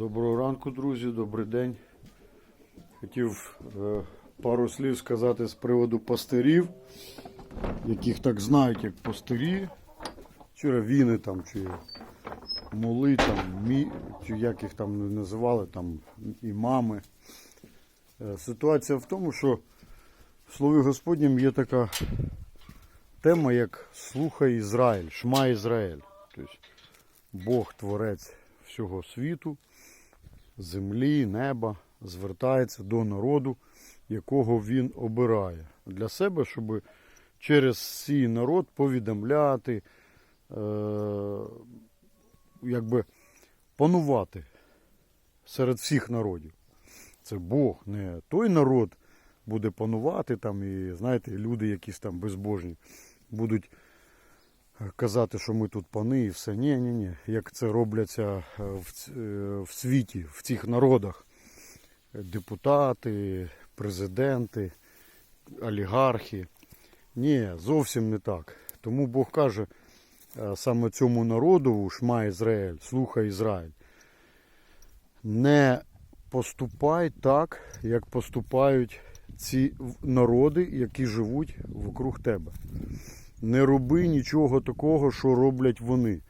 Доброго ранку, друзі, добрий день. Хотів е, пару слів сказати з приводу пастирів, яких так знають, як пастирі, чи равіни там, чи мули, там, мі, чи як їх там називали, там імами. Е, ситуація в тому, що в Слові Господнім є така тема, як слухай Ізраїль, шма Ізраїль. Тобто Бог творець всього світу, землі, неба, звертається до народу, якого він обирає для себе, щоб через цей народ повідомляти, е, якби панувати серед всіх народів. Це Бог, не той народ буде панувати там, і знаєте, люди якісь там безбожні будуть казати, що ми тут пани і все. Ні, ні, ні. Як це робляться е, в, е, в світі, в цих народах. Депутати, президенти, олігархи. Ні, зовсім не так. Тому Бог каже е, саме цьому народу, Шма Ізраїль, слухай Ізраїль. Не поступай так, як поступають ці народи, які живуть вокруг тебе не роби нічого такого, що роблять вони.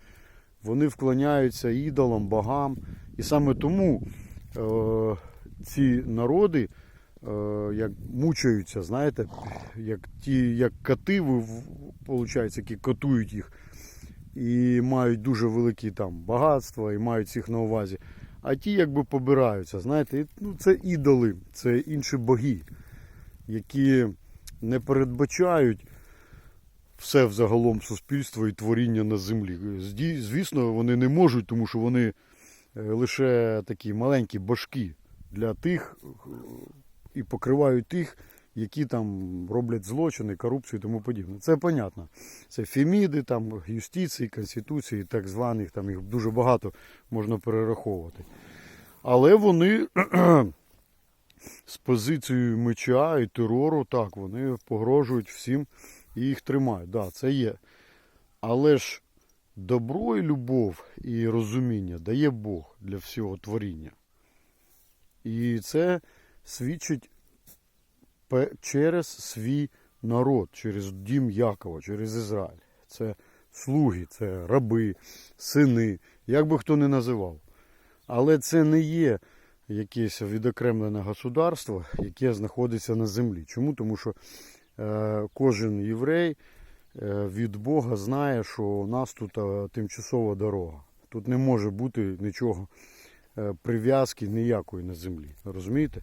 Вони вклоняються ідолам, богам. І саме тому е, ці народи е, як мучаються, знаєте, як ті, як коти, виходить, які катують їх і мають дуже великі там багатства і мають всіх на увазі. А ті якби побираються, знаєте, ну, це ідоли, це інші боги, які не передбачають все взагалом суспільство і творіння на землі. Звісно, вони не можуть, тому що вони е, лише такі маленькі башки для тих е, і покривають тих, які там роблять злочини, корупцію і тому подібне. Це понятно. Це феміди, там, юстиції, конституції, так званих, там їх дуже багато можна перераховувати. Але вони з позицією меча і терору, так, вони погрожують всім і їх тримають. Да, це є. Але ж добро і любов і розуміння дає Бог для всього творіння. І це свідчить через свій народ, через дім Якова, через Ізраїль. Це слуги, це раби, сини, як би хто не називав. Але це не є якесь відокремлене государство, яке знаходиться на землі. Чому? Тому що кожен єврей е, від Бога знає, що у нас тут е, тимчасова дорога. Тут не може бути нічого е, прив'язки ніякої на землі. Розумієте?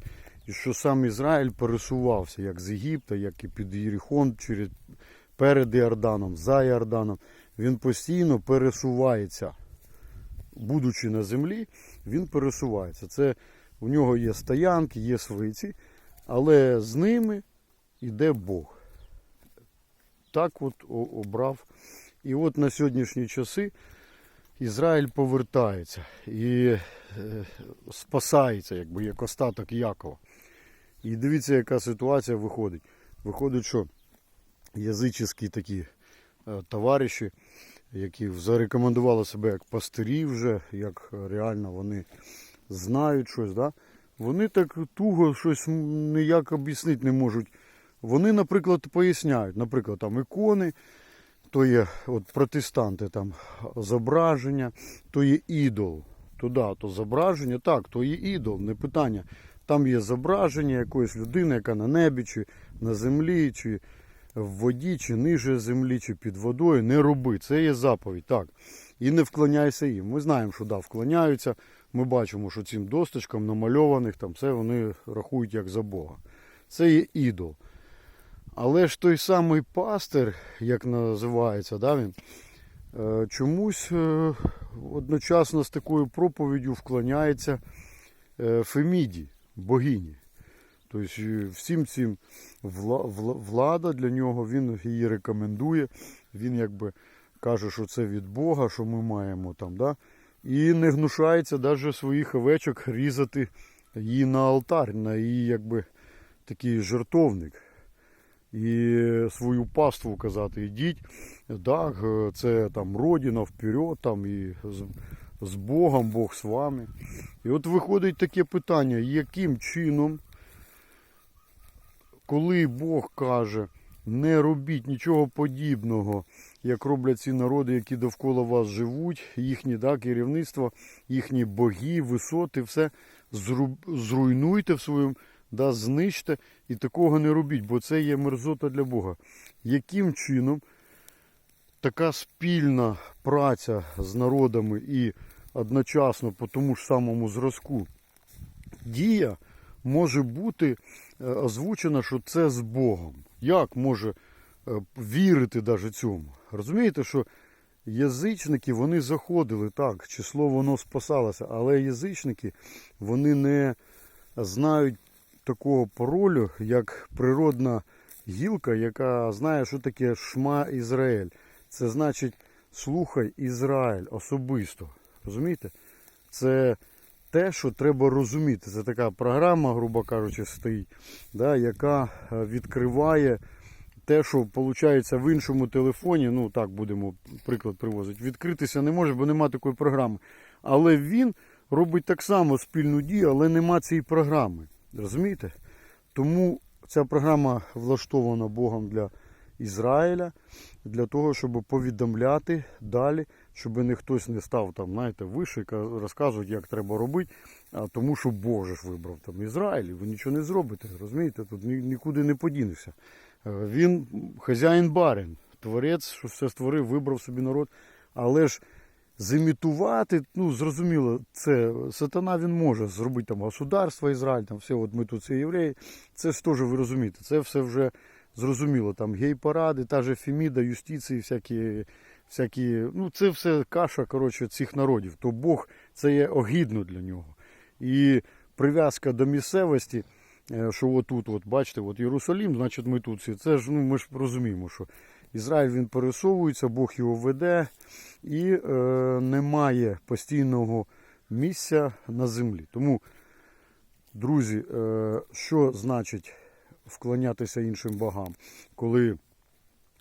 І що сам Ізраїль пересувався як з Єгипта, як і під Єріхон, через, перед Іорданом, за Іорданом. Він постійно пересувається. Будучи на землі, він пересувається. Це у нього є стоянки, є свиці, але з ними йде Бог. Так от обрав. І от на сьогоднішні часи Ізраїль повертається і е, спасається, якби як остаток Якова. І дивіться, яка ситуація виходить. Виходить, що язичні такі е, товариші, які зарекомендували себе як пастирі вже, як реально вони знають щось, да? вони так туго щось ніяк об'яснити не можуть. Вони, наприклад, поясняють, наприклад, там ікони, то є от протестанти там зображення, то є ідол. То да, то зображення, так, то є ідол, не питання. Там є зображення якоїсь людини, яка на небі, чи на землі, чи в воді, чи ниже землі, чи під водою. Не роби. Це є заповідь. Так. І не вклоняйся їм. Ми знаємо, що да, вклоняються. Ми бачимо, що цим досточкам намальованих там все вони рахують як за Бога. Це є ідол. Але ж той самий пастир, як називається, да, він, е, чомусь е, одночасно з такою проповіддю вклоняється е, Феміді, богині. Тобто всім цим вла- вла- влада для нього, він її рекомендує. Він якби каже, що це від Бога, що ми маємо там. Да? І не гнушається навіть своїх овечок різати її на алтар, на її якби такий жертовник. І свою паству казати, ідіть, так, е, це там родина вперед, там і з- з Богом, Бог з вами. І от виходить таке питання, яким чином, коли Бог каже, не робіть нічого подібного, як роблять ці народи, які довкола вас живуть, їхні да, керівництво, їхні боги, висоти, все зру- зруйнуйте в своєму, да, знищте і такого не робіть, бо це є мерзота для Бога. Яким чином така спільна праця з народами і одночасно по тому ж самому зразку дія може бути е, озвучена, що це з Богом. Як може е, вірити навіть цьому? Розумієте, що язичники вони заходили, так, число воно спасалося, але язичники вони не знають такого паролю, як природна гілка, яка знає, що таке шма Ізраїль. Це значить слухай Ізраїль особисто. Розумієте? Це те, що треба розуміти. Це така програма, грубо кажучи, стоїть, да, яка е, відкриває те, що виходить в іншому телефоні. Ну так будемо приклад привозити. Відкритися не може, бо нема такої програми. Але він робить так само спільну дію, але нема цієї програми. Розумієте? Тому ця програма влаштована Богом для Ізраїля, для того, щоб повідомляти далі, щоб не хтось не став там, знаєте, вище, ка- розказувати, як треба робити, а тому що Бог ж вибрав там Ізраїль, і ви нічого не зробите. Розумієте, тут нікуди не подінешся. Е, Він хазяїн барин, творець, що все створив, вибрав собі народ. Але ж зимітувати, ну зрозуміло, це сатана він може зробити там государство Ізраїль, там все, от ми тут всі євреї. Це ж теж ви розумієте, це все вже зрозуміло. Там гей-паради, та же Феміда, юстиції, всякі, всякі, ну це все каша коротше, цих народів. То Бог це є огідно для нього. І прив'язка до місцевості, е, що отут, от, бачите, от Єрусалім, значить ми тут. Це ж ну, ми ж розуміємо, що Ізраїль він пересовується, Бог його веде і е, немає постійного місця на землі. Тому, друзі, е, що значить вклонятися іншим богам, коли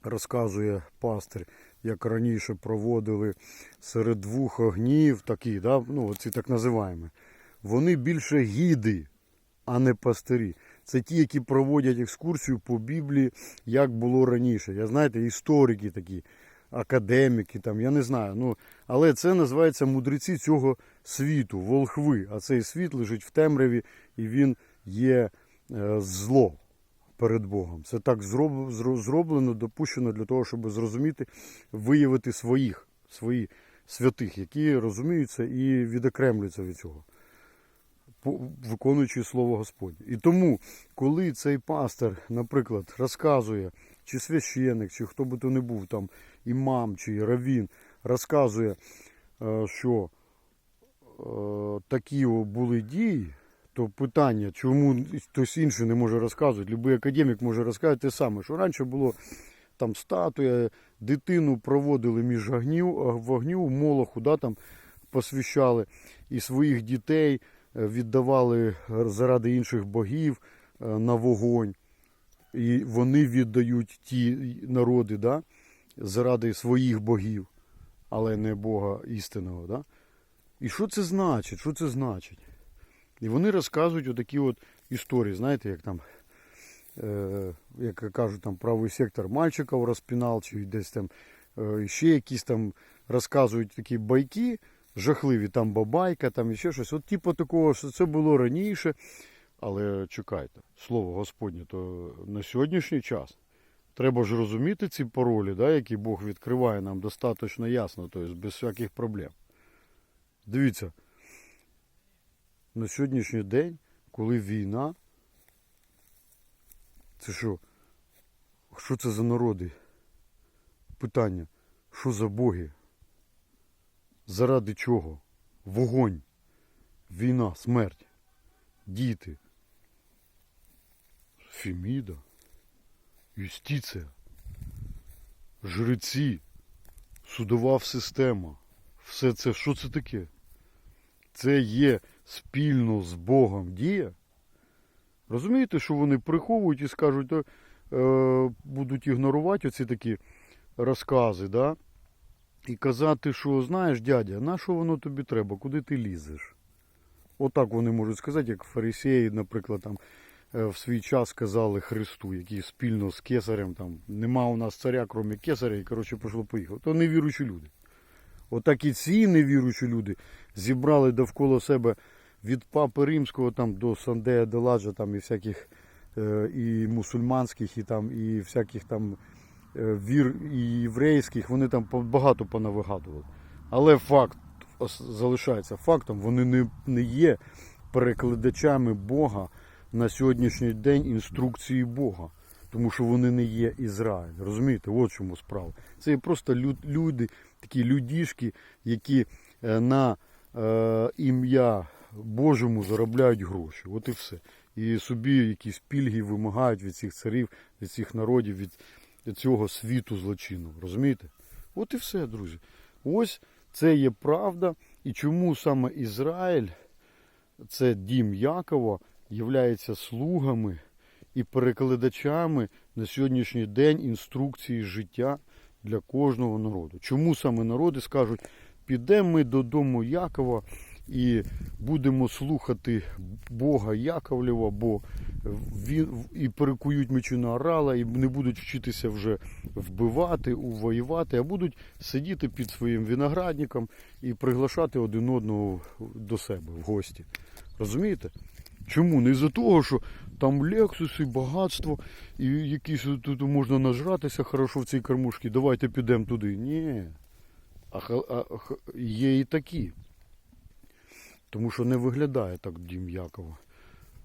розказує пастир, як раніше проводили серед двох огнів, такі, да, ну, оці так називаємо, вони більше гіди, а не пастирі. Це ті, які проводять екскурсію по Біблії, як було раніше. Я знаєте, історики такі, академіки, там, я не знаю. Ну, але це називається мудреці цього світу, волхви. А цей світ лежить в темряві і він є е, зло перед Богом. Це так зроблено, допущено для того, щоб зрозуміти, виявити своїх, свої святих, які розуміються і відокремлюються від цього виконуючи слово Господнє. І тому, коли цей пастор, наприклад, розказує, чи священник, чи хто би то не був, там, імам чи равін, розказує, е, що е, такі були дії, то питання, чому хтось інший не може розказувати, любий академік може розказати те саме, що раніше було там статуя, дитину проводили між огнів, вогню, молоху, да, там посвящали і своїх дітей віддавали заради інших богів е, на вогонь. І вони віддають ті народи да, заради своїх богів, але не Бога істинного. Да? І що це значить? Що це значить? І вони розказують отакі от історії, знаєте, як там, е, як кажуть, там правий сектор мальчиків розпінав, чи десь там е, ще якісь там розказують такі байки, жахливі, там бабайка, там і ще щось. От типу такого, що це було раніше. Але чекайте, слово Господнє, то на сьогоднішній час треба ж розуміти ці паролі, да, які Бог відкриває нам достатньо ясно, тобто без всяких проблем. Дивіться, на сьогоднішній день, коли війна, це що? Що це за народи? Питання, що за боги? Заради чого? Вогонь, війна, смерть, діти, Феміда, юстиція, жреці, судова система. Все це, що це таке? Це є спільно з Богом дія. Розумієте, що вони приховують і скажуть, е, будуть ігнорувати оці такі розкази, да? І казати, що знаєш, дядя, на що воно тобі треба, куди ти лізеш? Отак вони можуть сказати, як фарисеї, наприклад, там е, в свій час казали Христу, який спільно з кесарем, там нема у нас царя, крім кесаря, і коротше пішло поїхало. То невіруючі люди. Отак і ці невіруючі люди зібрали довкола себе від папи римського там до Сандея Деладжа, там і всяких е, і мусульманських, і там і всяких там вір і єврейських, вони там багато понавигадували. Але факт залишається фактом, вони не, не є перекладачами Бога на сьогоднішній день інструкції Бога. Тому що вони не є Ізраїль. Розумієте, от чому справа. Це є просто лю- люди, такі людішки, які е, на е, ім'я Божому заробляють гроші. От і все. І собі якісь пільги вимагають від цих царів, від цих народів, від цього світу злочину. Розумієте? От і все, друзі. Ось це є правда. І чому саме Ізраїль, це дім Якова, являється слугами і перекладачами на сьогоднішній день інструкції життя для кожного народу. Чому саме народи скажуть, підемо ми додому Якова і будемо слухати Бога Яковлєва, бо він і перекують мечі на орала, і не будуть вчитися вже вбивати, воювати, а будуть сидіти під своїм виноградником і приглашати один одного до себе в гості. Розумієте? Чому? Не із-за того, що там лексуси, багатство, і якісь тут можна нажратися хорошо в цій кормушці, давайте підемо туди. Ні. А, а ха- є і такі. Тому що не виглядає так дім Якова.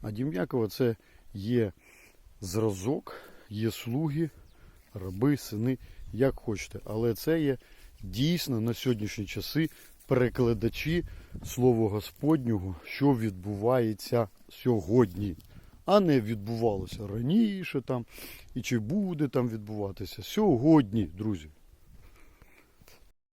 А дім Якова це є зразок, є слуги, раби, сини, як хочете. Але це є дійсно на сьогоднішні часи перекладачі Слова Господнього, що відбувається сьогодні, а не відбувалося раніше там, і чи буде там відбуватися сьогодні, друзі.